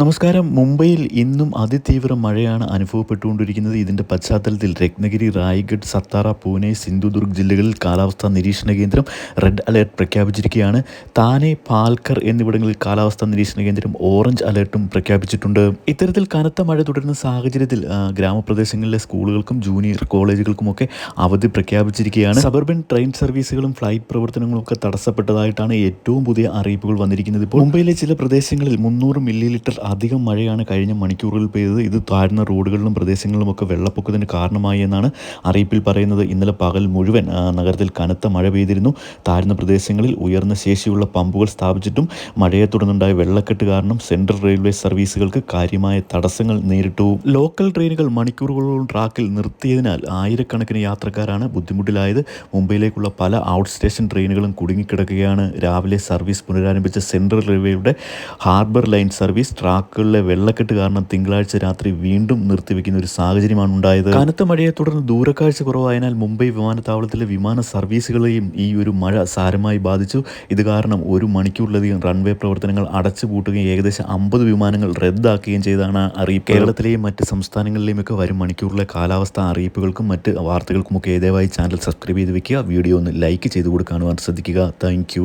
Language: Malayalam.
നമസ്കാരം. മുംബൈയിൽ ഇന്നും അതിതീവ്ര മഴയാണ് അനുഭവപ്പെട്ടുകൊണ്ടിരിക്കുന്നത്. ഇതിന്റെ പശ്ചാത്തലത്തിൽ രത്നഗിരി റായ്ഗഡ് സത്താറ പൂനെ സിന്ധുദുർഗ് ജില്ലകളിൽ കാലാവസ്ഥാ നിരീക്ഷണ കേന്ദ്രം റെഡ് അലേർട്ട് പ്രഖ്യാപിച്ചിരിക്കുകയാണ്. താനെ പാൽക്കർ എന്നിവിടങ്ങളിൽ കാലാവസ്ഥാ നിരീക്ഷണ കേന്ദ്രം ഓറഞ്ച് അലേർട്ടും പ്രഖ്യാപിച്ചിട്ടുണ്ട്. ഇത്തരത്തിൽ കനത്ത മഴ തുടരുന്ന സാഹചര്യത്തിൽ ഗ്രാമപ്രദേശങ്ങളിലെ സ്കൂളുകൾക്കും ജൂനിയർ കോളേജുകൾക്കുമൊക്കെ അവധി പ്രഖ്യാപിച്ചിരിക്കുകയാണ്. സബർബൻ ട്രെയിൻ സർവീസുകളും ഫ്ലൈറ്റ് പ്രവർത്തനങ്ങളും ഒക്കെ തടസ്സപ്പെട്ടതായിട്ടാണ് ഏറ്റവും പുതിയ അറിയിപ്പുകൾ വന്നിരിക്കുന്നത് ഇപ്പോൾ. മുംബൈയിലെ ചില പ്രദേശങ്ങളിൽ മുന്നൂറ് മില്ലി ലിറ്റർ അധികം മഴയാണ് കഴിഞ്ഞ മണിക്കൂറുകളിൽ പെയ്തത്. ഇത് താഴ്ന്ന റോഡുകളിലും പ്രദേശങ്ങളിലുമൊക്കെ വെള്ളപ്പൊക്കത്തിന് കാരണമായി എന്നാണ് അറിയിപ്പിൽ പറയുന്നത്. ഇന്നലെ പകൽ മുഴുവൻ നഗരത്തിൽ കനത്ത മഴ പെയ്തിരുന്നു. താഴ്ന്ന പ്രദേശങ്ങളിൽ ഉയർന്ന ശേഷിയുള്ള പമ്പുകൾ സ്ഥാപിച്ചിട്ടും മഴയെ തുടർന്നുണ്ടായ വെള്ളക്കെട്ട് കാരണം സെൻട്രൽ റെയിൽവേ സർവീസുകൾക്ക് കാര്യമായ തടസ്സങ്ങൾ നേരിട്ടു. ലോക്കൽ ട്രെയിനുകൾ മണിക്കൂറുകളോളം ട്രാക്കിൽ നിർത്തിയതിനാൽ ആയിരക്കണക്കിന് യാത്രക്കാരാണ് ബുദ്ധിമുട്ടിലായത്. മുംബൈയിലേക്കുള്ള പല ഔട്ട് സ്റ്റേഷൻ ട്രെയിനുകളും കുടുങ്ങിക്കിടക്കുകയാണ്. രാവിലെ സർവീസ് പുനരാരംഭിച്ച സെൻട്രൽ റെയിൽവേയുടെ ഹാർബർ ലൈൻ സർവീസ് ട്രാക്കുകളിലെ വെള്ളക്കെട്ട് കാരണം തിങ്കളാഴ്ച രാത്രി വീണ്ടും നിർത്തിവെക്കുന്ന ഒരു സാഹചര്യമാണ് ഉണ്ടായത്. കനത്ത മഴയെ തുടർന്ന് ദൂരക്കാഴ്ച കുറവായതിനാൽ മുംബൈ വിമാനത്താവളത്തിലെ വിമാന സർവീസുകളെയും ഈ ഒരു മഴ സാരമായി ബാധിച്ചു. ഇത് കാരണം ഒരു മണിക്കൂറിലധികം റൺവേ പ്രവർത്തനങ്ങൾ അടച്ചുപൂട്ടുകയും ഏകദേശം അമ്പത് വിമാനങ്ങൾ റദ്ദാക്കുകയും ചെയ്താണ് അറിയിപ്പ്. കേരളത്തിലെയും മറ്റ് സംസ്ഥാനങ്ങളിലെയും ഒക്കെ വരും മണിക്കൂറിലെ കാലാവസ്ഥ അറിയിപ്പുകൾക്കും മറ്റ് വാർത്തകൾക്കുമൊക്കെ ദയവായി ചാനൽ സബ്സ്ക്രൈബ് ചെയ്ത് വെക്കുക. വീഡിയോ ഒന്ന് ലൈക്ക് ചെയ്ത് കൊടുക്കാനുവാൻ ശ്രദ്ധിക്കുക. താങ്ക്